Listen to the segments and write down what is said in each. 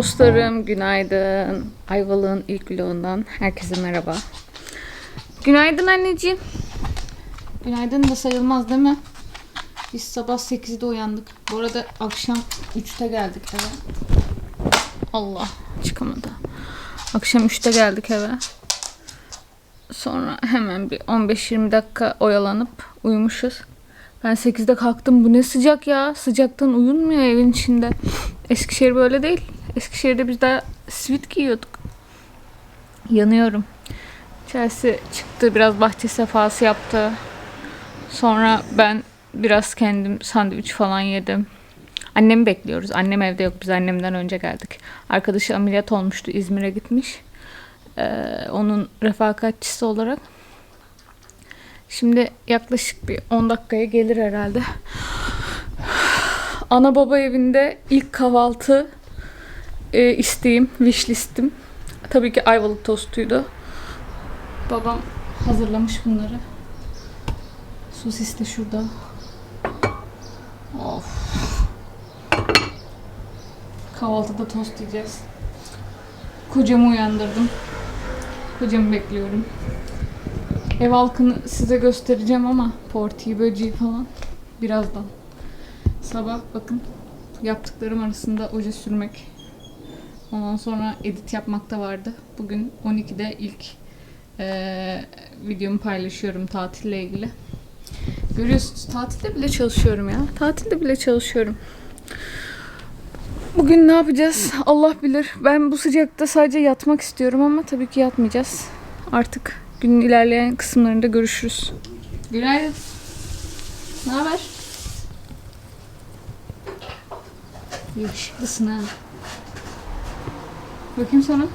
Dostlarım günaydın. Ayvalık'ın ilk vlogundan herkese merhaba. Günaydın anneciğim. Günaydın da sayılmaz değil mi? Biz sabah 8'de uyandık. Bu arada akşam 3'te geldik eve. Allah çıkamadı. Akşam 3'te geldik eve. Sonra hemen bir 15-20 dakika oyalanıp uyumuşuz. Ben 8'de kalktım. Bu ne sıcak ya. Sıcaktan uyunmuyor evin içinde. Eskişehir böyle değil. Eskişehir'de biz daha sivit giyiyorduk. Yanıyorum. Chelsea çıktı. Biraz bahçe sefası yaptı. Sonra ben biraz kendim sandviç falan yedim. Annemi bekliyoruz. Annem evde yok. Biz annemden önce geldik. Arkadaşı ameliyat olmuştu. İzmir'e gitmiş. Ee, onun refakatçisi olarak. Şimdi yaklaşık bir 10 dakikaya gelir herhalde. Ana baba evinde ilk kahvaltı e, isteğim, wish listim. Tabii ki ayvalık tostuydu. Babam hazırlamış bunları. Sosis de şurada. Of. Kahvaltıda tost yiyeceğiz. Kocamı uyandırdım. Kocamı bekliyorum. Ev halkını size göstereceğim ama portiyi, böceği falan birazdan. Sabah bakın yaptıklarım arasında oje sürmek. Ondan sonra edit yapmak da vardı. Bugün 12'de ilk eee, videomu paylaşıyorum tatille ilgili. Görüyorsunuz tatilde bile çalışıyorum ya. Tatilde bile çalışıyorum. Bugün ne yapacağız? Allah bilir. Ben bu sıcakta sadece yatmak istiyorum ama tabii ki yatmayacağız. Artık günün ilerleyen kısımlarında görüşürüz. Günaydın. Ne haber? Yakışıklısın ha. Bakayım sana.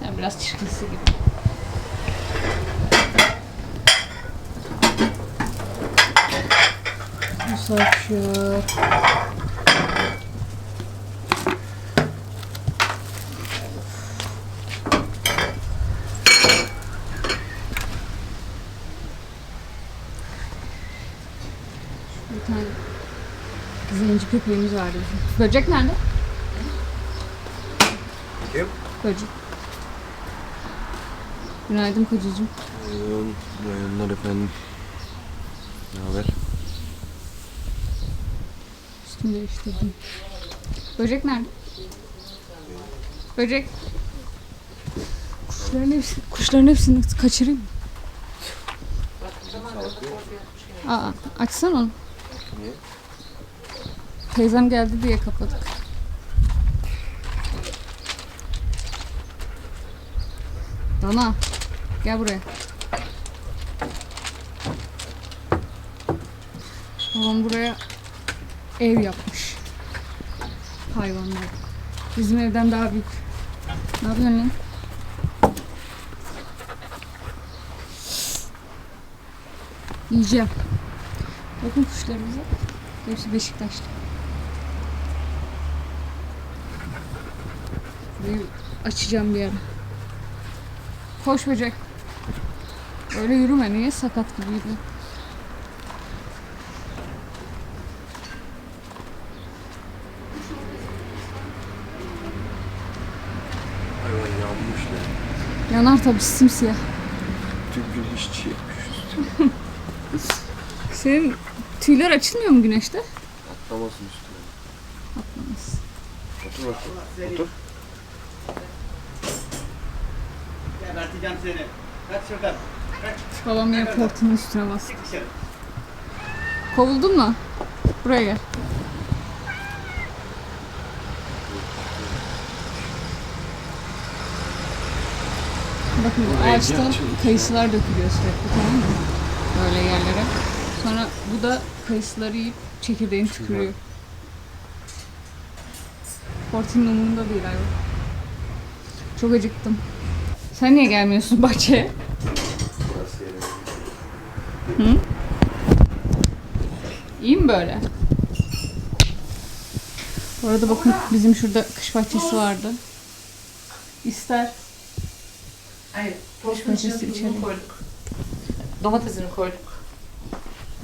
Sen biraz çirkinsi gibi. Musafir. Bir tane zenci köpeğimiz vardı. Böcek nerede? Böcek. Günaydın kocacığım. Günaydın. Günaydınlar efendim. Ne haber? Üstümü değiştirdim. Böcek nerede? Böcek. Kuşların hepsini, kuşların hepsini kaçırayım. mı? Aa, açsana onu. Niye? Teyzem geldi diye kapadık. Dana, gel buraya. Babam buraya ev yapmış. Hayvanlar. Bizim evden daha büyük. Ne yapıyorsun lan? Yiyeceğim. Bakın kuşlarımıza. Hepsi Beşiktaşlı. Burayı açacağım bir ara. Koş böcek. Öyle yürüme. Niye sakat gibi yürüyor? Hayvan yanmış lan. Yanar tabii simsiyah. Tüm gün işçi yapmış. Senin tüyler açılmıyor mu güneşte? Atlamasın üstüne. Atlamaz. Otur bakayım. Otur. Geberteceğim seni. Kaç şuradan. Kaç. Babam yine portunun üstüne bastı. Çık dışarı. Kovuldun mu? Buraya gel. Bakın bu ağaçtan kayısılar dökülüyor sürekli tamam mı? Böyle yerlere. Sonra bu da kayısıları yiyip çekirdeğini tükürüyor. Portinin umurunda değil hayvan. Çok acıktım. Sen niye gelmiyorsun bahçeye? Yerim. İyi mi böyle? Bu arada bakın bizim şurada kış bahçesi vardı. İster. Hayır, bahçesi portakal içeri. içeri koyduk. Domatesini koyduk.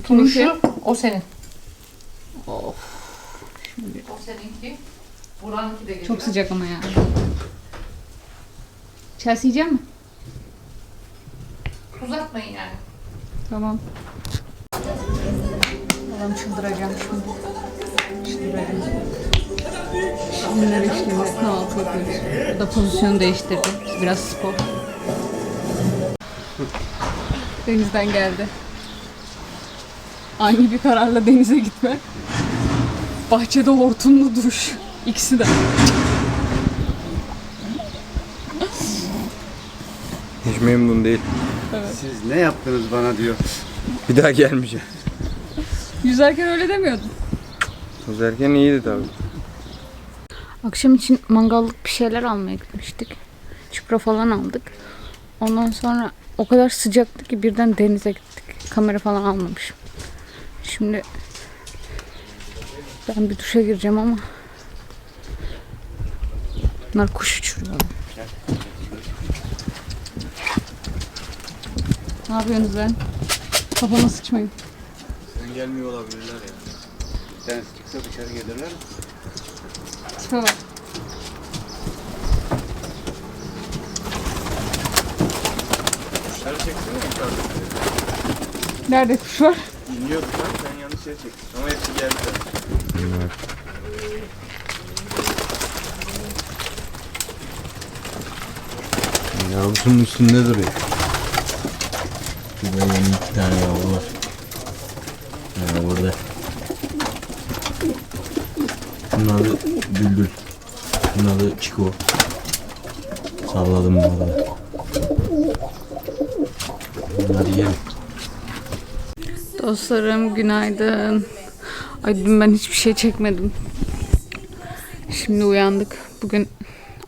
Kiminki? Turşu, o senin. Of. Şimdi O seninki. Buranınki de geliyor. Çok sıcak ama ya. Chelsea yiyecek mi? Uzatmayın yani. Tamam. Adam çıldıracağım şimdi. Çıldıracağım. Şimdiler işte kahvaltı yapıyoruz. Burada pozisyon değiştirdi. Biraz spor. Denizden geldi. Ani bir kararla denize gitmek. Bahçede hortumlu duş. İkisi de. Hiç memnun değil. Siz ne yaptınız bana diyor. Bir daha gelmeyeceğim. Yüzerken öyle demiyordun. Uzerken iyiydi tabii. Akşam için mangallık bir şeyler almaya gitmiştik. Çupra falan aldık. Ondan sonra o kadar sıcaktı ki birden denize gittik. Kamera falan almamışım. Şimdi ben bir duşa gireceğim ama bunlar kuş uçuruyor. Ne yapıyorsunuz lan? Kafama sıçmayın. Sen gelmiyor olabilirler ya. Bir tanesi çıksa dışarı gelirler. Tipe bak. Kuşları çeksene yukarıda. Nerede kuş var? İniyordu lan sen yanlış yere çektin. Ama hepsi geldi. Yavrusunun üstünde duruyor. Şurada yeni iki tane yavru var. Yani burada. Bunun adı Bülbül. Bunun adı Çiko. Salladım bunları. Bunları yiyelim. Dostlarım günaydın. Ay dün ben hiçbir şey çekmedim. Şimdi uyandık. Bugün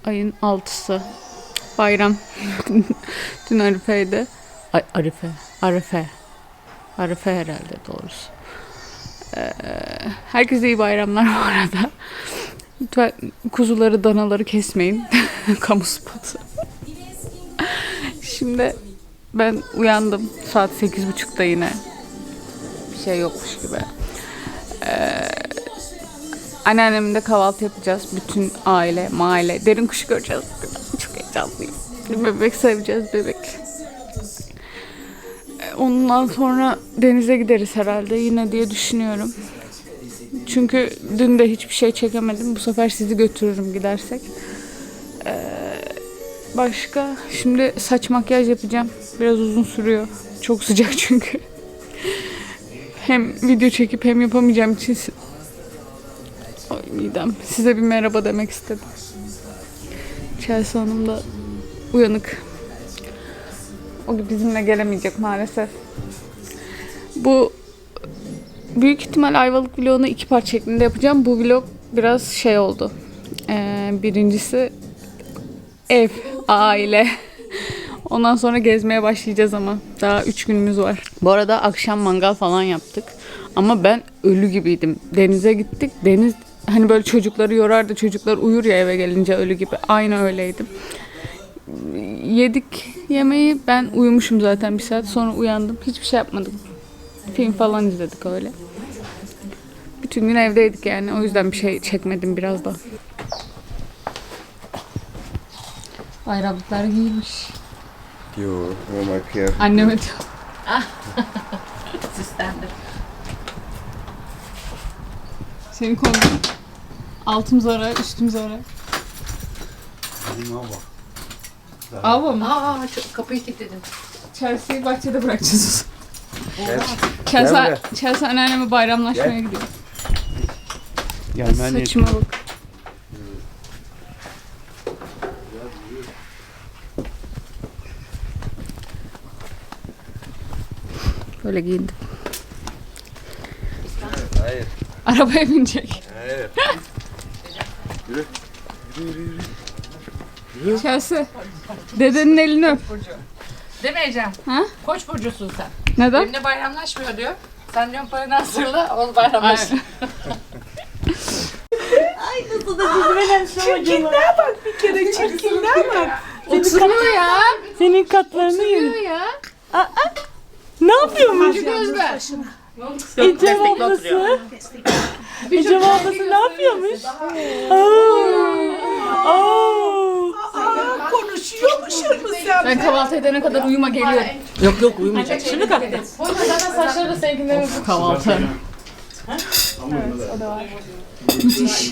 ayın 6'sı. Bayram. dün Arife'ydi. Arife. Arife. Arife herhalde doğrusu. Ee, herkese iyi bayramlar bu arada. Lütfen kuzuları, danaları kesmeyin. Kamu spotu. Şimdi ben uyandım. Saat 8.30'da yine bir şey yokmuş gibi. Ee, anneannemle kahvaltı yapacağız. Bütün aile, mahalle. Derin kuşu göreceğiz. Çok heyecanlıyım. Bebek seveceğiz, bebek. Ondan sonra denize gideriz herhalde yine diye düşünüyorum. Çünkü dün de hiçbir şey çekemedim. Bu sefer sizi götürürüm gidersek. Ee, başka? Şimdi saç makyaj yapacağım. Biraz uzun sürüyor. Çok sıcak çünkü hem video çekip hem yapamayacağım için Ay midem. Size bir merhaba demek istedim. Chelsea Hanım da uyanık. O bizimle gelemeyecek maalesef. Bu büyük ihtimal Ayvalık vlogunu iki part şeklinde yapacağım. Bu vlog biraz şey oldu. Ee, birincisi ev, aile. Ondan sonra gezmeye başlayacağız ama. Daha üç günümüz var. Bu arada akşam mangal falan yaptık. Ama ben ölü gibiydim. Denize gittik. Deniz hani böyle çocukları yorardı. Çocuklar uyur ya eve gelince ölü gibi. Aynı öyleydim. Yedik yemeği. Ben uyumuşum zaten bir saat. Sonra uyandım. Hiçbir şey yapmadık. Film falan izledik öyle. Bütün gün evdeydik yani. O yüzden bir şey çekmedim biraz da. Bayramlıklar giymiş. Yo, normal kıyafet. Anneme diyor. Süslendim. Senin kombin. Altım zara, üstüm zara. Benim hava. Ava mı? Aa çok kapıyı kilitledim. Chelsea'yi bahçede bırakacağız. Gel. Chelsea, buraya. Chelsea anneanneme bayramlaşmaya Gel. gidiyor. Gelmen Saçıma bak. Böyle giyindim. Hayır. Arabaya binecek. Hayır. Yürü. Yürü yürü yürü. Chelsea, dedenin elini öp. Demeyeceğim. Ha? Koç burcusun sen. Neden? Benimle bayramlaşmıyor diyor. Sen diyorsun paranı hazırla, onu bayramlaş. Aynen. Oturuyor ya. Senin katlarını yedim. Oturuyor ya. Ne yapıyormuş? Gözler. Ecem ablası. Ecem ablası ne yapıyormuş? Aa, aa. Konuşuyormuşuz ya. Ben kahvaltı edene kadar uyuma geliyorum. Yok yok uyumayacak. Şimdi kalktı. Zaten saçları da seninkinden Kahvaltı.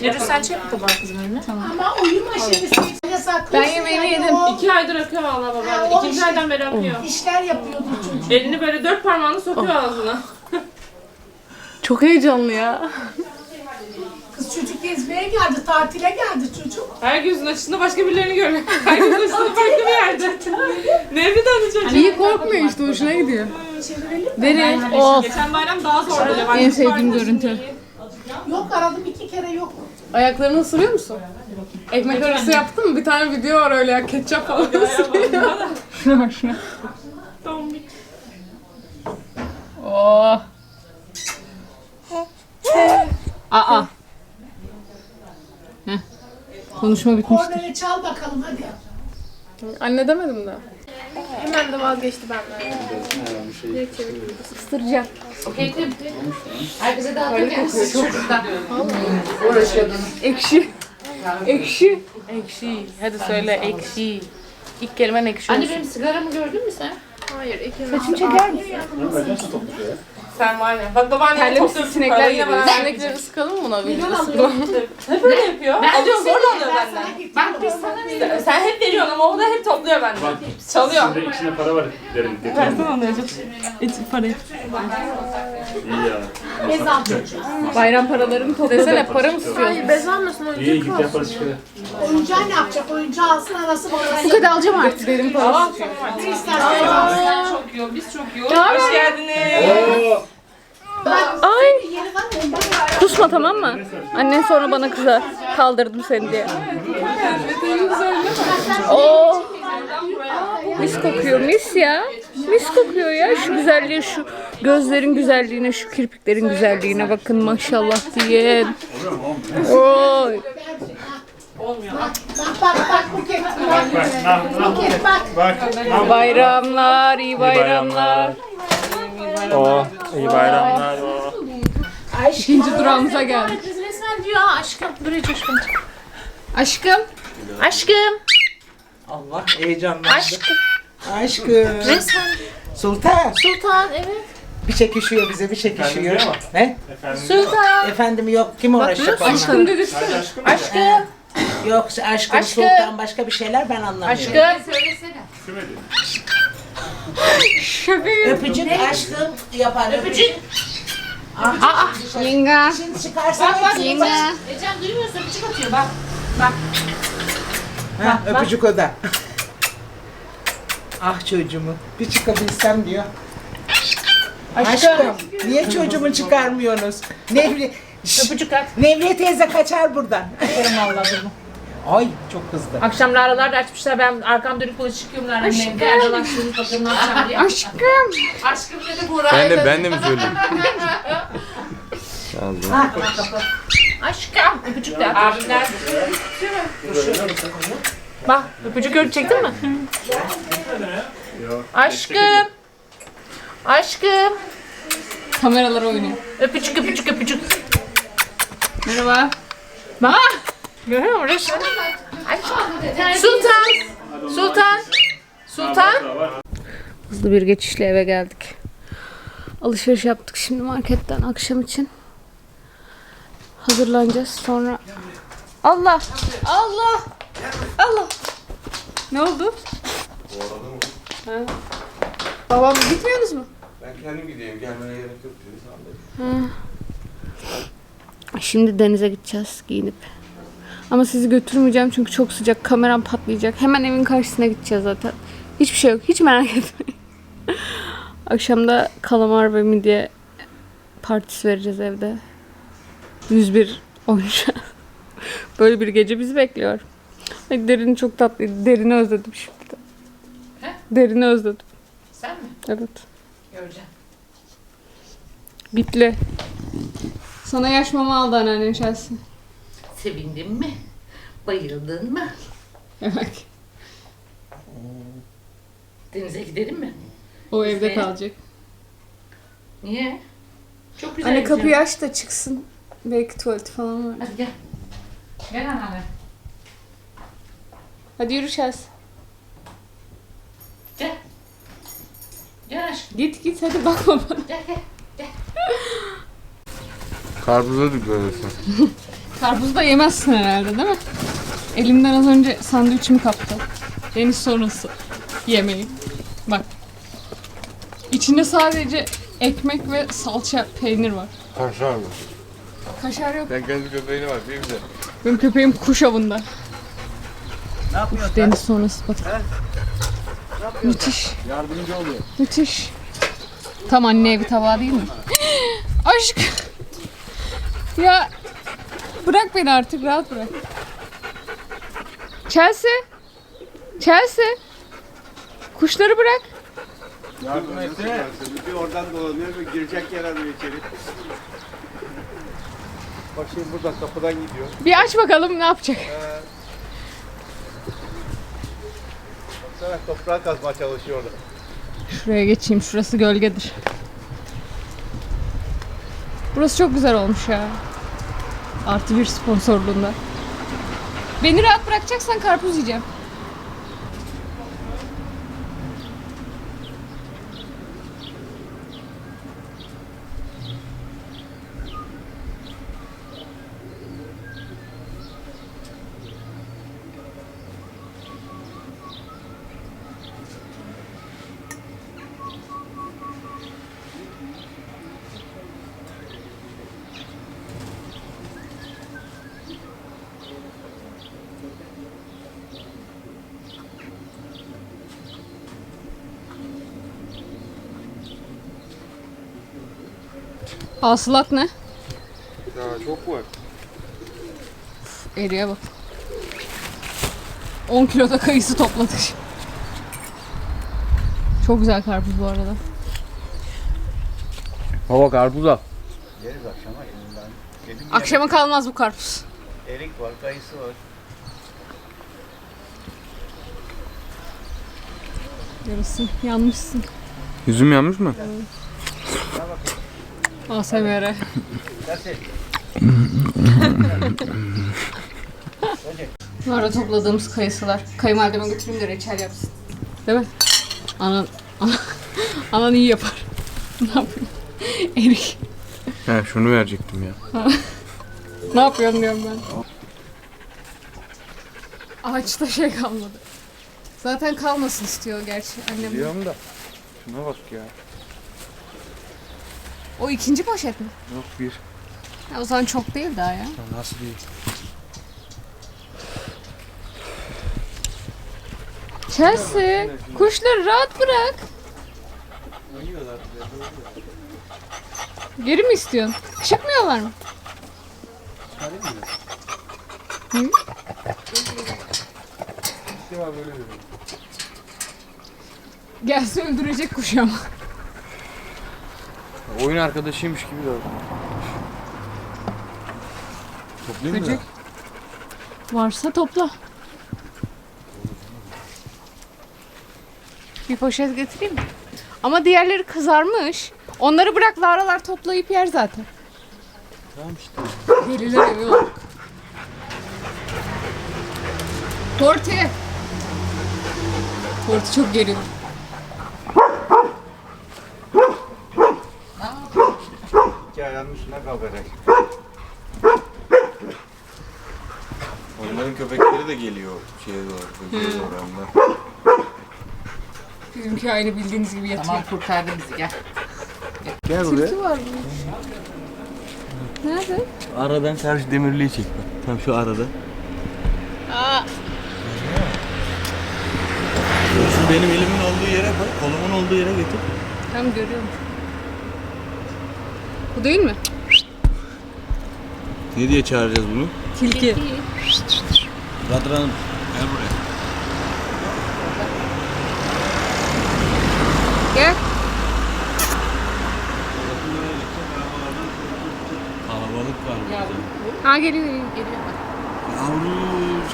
Yürü sen çek tabağı kızım önüne. Ama uyuma şimdi sen saklı. Ben yemeğimi yedim. İki aydır akıyor valla babaanne. o İkinci işte- aydan beri akıyor. İşler yapıyordu çocuk. Elini böyle dört parmağını sokuyor ağzına. Çok heyecanlı ya. Çocuk gezmeye geldi, tatile geldi çocuk. Her gözün açısında başka birilerini görüyor. Her gözün açısında farklı bir yerde. Nefret adı çocuk. İyi korkmuyor işte hoşuna gidiyor. Deri. Of. Geçen bayram daha zordu. En sevdiğim görüntü. Yok aradım iki kere yok. Ayaklarını ısırıyor musun? Ekmek arası yaptın mı? Bir tane video var öyle ya ketçap falan ısırıyor. Şuna bak şuna. Oh. Aa. Konuşma bitmiştir. Orada çal bakalım hadi. Anne demedim de. Hemen de vazgeçti benden. Isıracağım. Herkese dağıtıyor kendisi çocuktan. Ekşi. Ekşi. Ekşi. Hadi söyle ekşi. İlk kelimen ekşi Anne olsun. benim sigaramı gördün mü sen? Hayır iki Saçını çeker misin? Sen var ya. Bak babaanne Terlemiş topluyor sinekler parayı gibi. bana. Sinekleri sıkalım mı buna? Bir ısıralım. Hep öyle yapıyor. Ben Alıyor zorla alıyor Ben benden. Bak biz sana veriyoruz. Sen hep veriyorsun ama o da hep topluyor benden. Çalıyor. Şimdi içinde para var derim. Versene onu Ecem. İç parayı. İyi ya. Çocuğu. Bayram paralarını topladı. Desene para mı istiyorsun? Bez almasın o İyi git yaparız çıkıyor. Oyuncağı ne yapacak? Oyuncağı alsın anası babası. Bu kadar alacağım artık. Dedim Tamam. Ne istersen. Çok yoğun, biz çok yoğun. Hoş geldiniz. Ay. Kusma tamam mı? Annen sonra bana kızar. Kaldırdım seni diye. Oh. Mis kokuyor mis ya. Mis kokuyor ya. Şu güzelliğe şu gözlerin güzelliğine şu kirpiklerin güzelliğine bakın maşallah diye. Oy. Bayramlar, iyi bayramlar. Oo, iyi bayramlar. Oo. İkinci durağımıza geldik. Kız resmen diyor aşkım. Buraya coşkun. Aşkım. Aşkım. Allah heyecanlandı. Aşkım. Aşkım. Resmen. Sultan. Sultan evet. Bir çekişiyor bize bir çekişiyor. Ne? Sultan. Efendim yok kim uğraşacak onunla? Aşkım dedi. Aşkım. Yok aşkım, Aşkım. sultan başka bir şeyler ben anlamıyorum. Aşkım. Söylesene. Öpücük aşkım yapar. Öpücük. Yenga. Şimdi çıkarsan Yenga. Ecem duymuyorsun öpücük atıyor bak. Ha, öpücük o da. ah çocuğumu bir çıkabilsem diyor. Aşkım, niye çocuğumu çıkarmıyorsunuz? Nevri, Öpücük at. Nevriye teyze kaçar buradan. Aferin vallahi bunu. Ay çok kızdı. Akşam laralar da açmışlar ben arkam dönüp bulaşık çıkıyorum. Evde bakalım ne yapacağım diye. Aşkım. Aşkım dedi Buğra. Ben de ben de mi söyleyeyim? Aşkım. Öpücük de. Abimler. Bak öpücük gördü çektin mi? Aşkım. Aşkım. Kameralar oynuyor. Öpücük öpücük öpücük. Merhaba. Bak. Görüyor musun? Aşkım. Sultan. Sultan. Sultan. Hızlı bir geçişle eve geldik. Alışveriş yaptık şimdi marketten akşam için. Hazırlanacağız sonra. Allah! Allah! Allah! Ne oldu? Ha. Babam gitmiyorsunuz mu? Ben kendim gideyim. Gelmene gerek yok. Şimdi denize gideceğiz giyinip. Ama sizi götürmeyeceğim çünkü çok sıcak. Kameram patlayacak. Hemen evin karşısına gideceğiz zaten. Hiçbir şey yok. Hiç merak etmeyin. Akşamda kalamar ve midye partisi vereceğiz evde. 101 oynayacağız. Böyle bir gece bizi bekliyor. Ay, Derin çok tatlıydı. Derini özledim şimdi. He? Derini özledim. Sen mi? Evet. Göreceğim. Bitli. Sana yaş mama aldı anneannen Chelsea. Sevindin mi? Bayıldın mı? Evet. Denize gidelim mi? O evde Ne? kalacak. Niye? Çok güzel. Anne güzel. kapıyı aç da çıksın. Belki tuvaleti falan var. Hadi gel. Gel anneanne. Hadi yürü Chelsea. Gel. Gel aşkım. Git git hadi bakma bana. Gel gel. Karpuza dikkat etsin. Karpuz da yemezsin herhalde değil mi? Elimden az önce sandviçimi kaptı. Deniz sonrası yemeği. Bak. İçinde sadece ekmek ve salça peynir var. Kaşar mı? Kaşar yok. Sen kendi köpeğine bak değil mi de? Benim köpeğim kuş avında. Ne yapıyorsun? Deniz sonrası batık. Müthiş. Yardımcı oluyor. Müthiş. Tam anne evi tabağı değil mi? Aşk. Ya bırak beni artık rahat bırak. Chelsea. Chelsea. Kuşları bırak. Yardım etsene. Bir oradan dolanıyor bir girecek yer arıyor içeri. Bak şimdi buradan kapıdan gidiyor. Bir aç bakalım ne yapacak. Baksana toprağa kazmaya çalışıyor orada. Şuraya geçeyim. Şurası gölgedir. Burası çok güzel olmuş ya. Artı bir sponsorluğunda. Beni rahat bırakacaksan karpuz yiyeceğim. Hasılat ne? Ya çok var. Eriye bak. 10 kilo da kayısı topladık. Çok güzel karpuz bu arada. Baba karpuz al. Yeriz akşama elinden. Yedim Akşama kalmaz bu karpuz. Erik var, kayısı var. Yarısın. Yanmışsın. Yüzüm yanmış mı? ASMR. Bu arada topladığımız kayısılar. Kayınvalideme götüreyim de reçel yapsın. Değil mi? Anan, anan, anan iyi yapar. ne yapayım? Erik. He şunu verecektim ya. Ne yapıyorsun diyorum ben. Ağaçta şey kalmadı. Zaten kalmasın istiyor gerçi annem. Biliyorum da. Şuna bak ya. O ikinci poşet mi? Yok bir. Ya o zaman çok değil daha ya. Ya nasıl değil? Chelsea, kuşları rahat bırak. Geri mi istiyorsun? Çıkmıyorlar mı? Hı? Gelse öldürecek kuş ama. Oyun arkadaşıymış gibi de. Toplayayım mı? Böcek. Varsa topla. Bir poşet getireyim mi? Ama diğerleri kızarmış. Onları bırak laralar toplayıp yer zaten. Tamam işte. Deliler evi var. Torti. Torti çok geliyor. Ayağının üstüne kalkacak. Onların köpekleri de geliyor şeye doğru, bölgeye doğru onlar. Bizimki aynı bildiğiniz gibi yatıyor. Tamam kurtardı bizi gel. Gel buraya. Tilki var burada. Nerede? Aradan karşı demirliği çek bak. Tam şu arada. Aa, Şu benim elimin olduğu yere koy. Kolumun olduğu yere getir. tam görüyorum. Bu değil mi? Ne diye çağıracağız bunu? Tilki. Radran. Gel buraya. Gel. Kalabalık var burada. Ha geliyor geliyor. geliyor. Yavru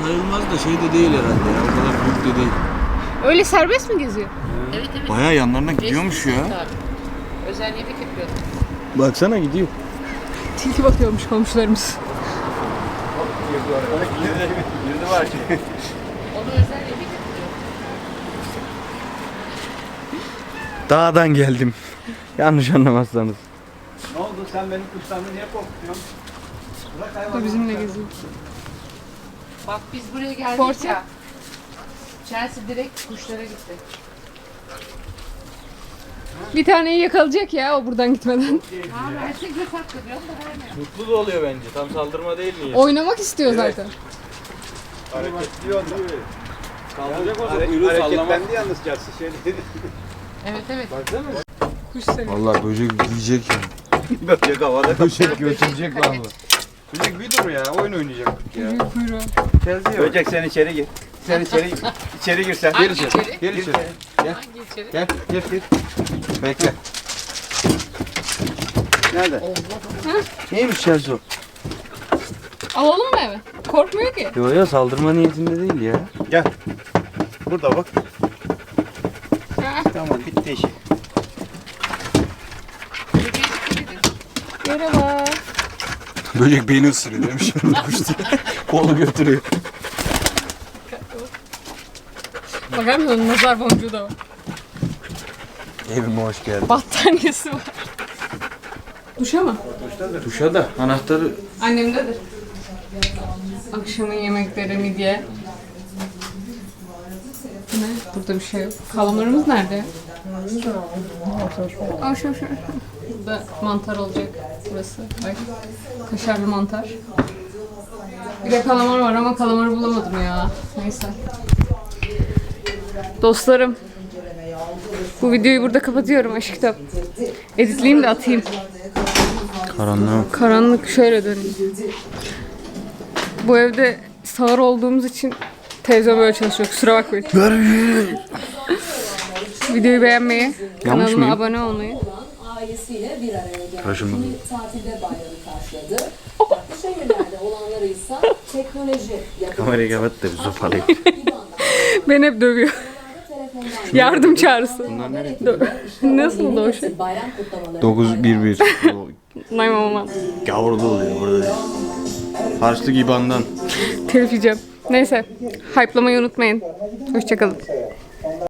sayılmaz da şey de değil herhalde ya. O kadar büyük de değil. Öyle serbest mi geziyor? Evet evet. Bayağı yanlarına gidiyormuş ya. Özel yemek yapıyordum. Baksana gidiyor. tilki bakıyormuş komşularımız. Yüzü var ki. Dağdan geldim. Yanlış anlamazsanız. Ne oldu sen benim kuşlarımı niye korkutuyorsun? Bırak Bu da hayvanı. bizimle geziyor. Bak biz buraya geldik Portre. ya. Chelsea direkt kuşlara gitti. Bir taneyi yakalayacak ya o buradan gitmeden. Mutlu da oluyor bence. Tam saldırma değil mi? Oynamak istiyor zaten. Hareketliyor da. Kaldıracak olsa Hare- kuyruğu sallamak. Hareketlendi yalnız Chelsea. Şey dedi. Evet evet. Kuş seviyor. Vallahi böcek yiyecek ya. Böcek havada. Böcek götürecek valla. Çocuk bir dur ya. Oyun oynayacaktık ya. Kuyruğu. Chelsea yok. Böcek sen içeri gir. Sen içeri içeri gir sen. Gel içeri. Gel içeri. Gel. Gel. Gel. Gel. Bekle. Nerede? Neymiş Chelsea o? Alalım mı eve? Korkmuyor ki. Yo ya saldırma niyetinde değil ya. Gel. Burada bak. Tamam bitti işi. Merhaba. Böcek beni ısırıyor demiş. Kuş değil. Kolu götürüyor. Bakar mısın nazar boncuğu da var. Evime hoş geldin. Battaniyesi var. Duşa mı? Tuşa da anahtarı Annemdedir. Akşamın yemekleri midye. Ne? Burada bir şey yok. Kalamarımız nerede? Aa şu şu. Burada mantar olacak burası. Ay. Kaşarlı mantar. Bir de kalamar var ama kalamarı bulamadım ya. Neyse. Dostlarım. Bu videoyu burada kapatıyorum aşk kitap. Editleyeyim de atayım. karanlığa. Karanlık şöyle döneyim. Bu evde sağır olduğumuz için televizyon böyle çalışıyor. Kusura bakmayın. Videoyu beğenmeyi, kanalıma mıyım? abone olmayı. ailesiyle bir araya geldi. Kimi tatilde bayramı karşıladı. Farklı şehirlerde olanları ise teknoloji Kamerayı kapat da bir sopalayayım. Beni hep dövüyor. Yardım çağrısı. Bunlar nereye? Nasıl da o şey? bayram kutlamaları 911. Nay aman. Gavurda oluyor burada. değil. Harçlık ibandan. Telif yiyeceğim. Neyse. Hype'lamayı unutmayın. Hoşçakalın.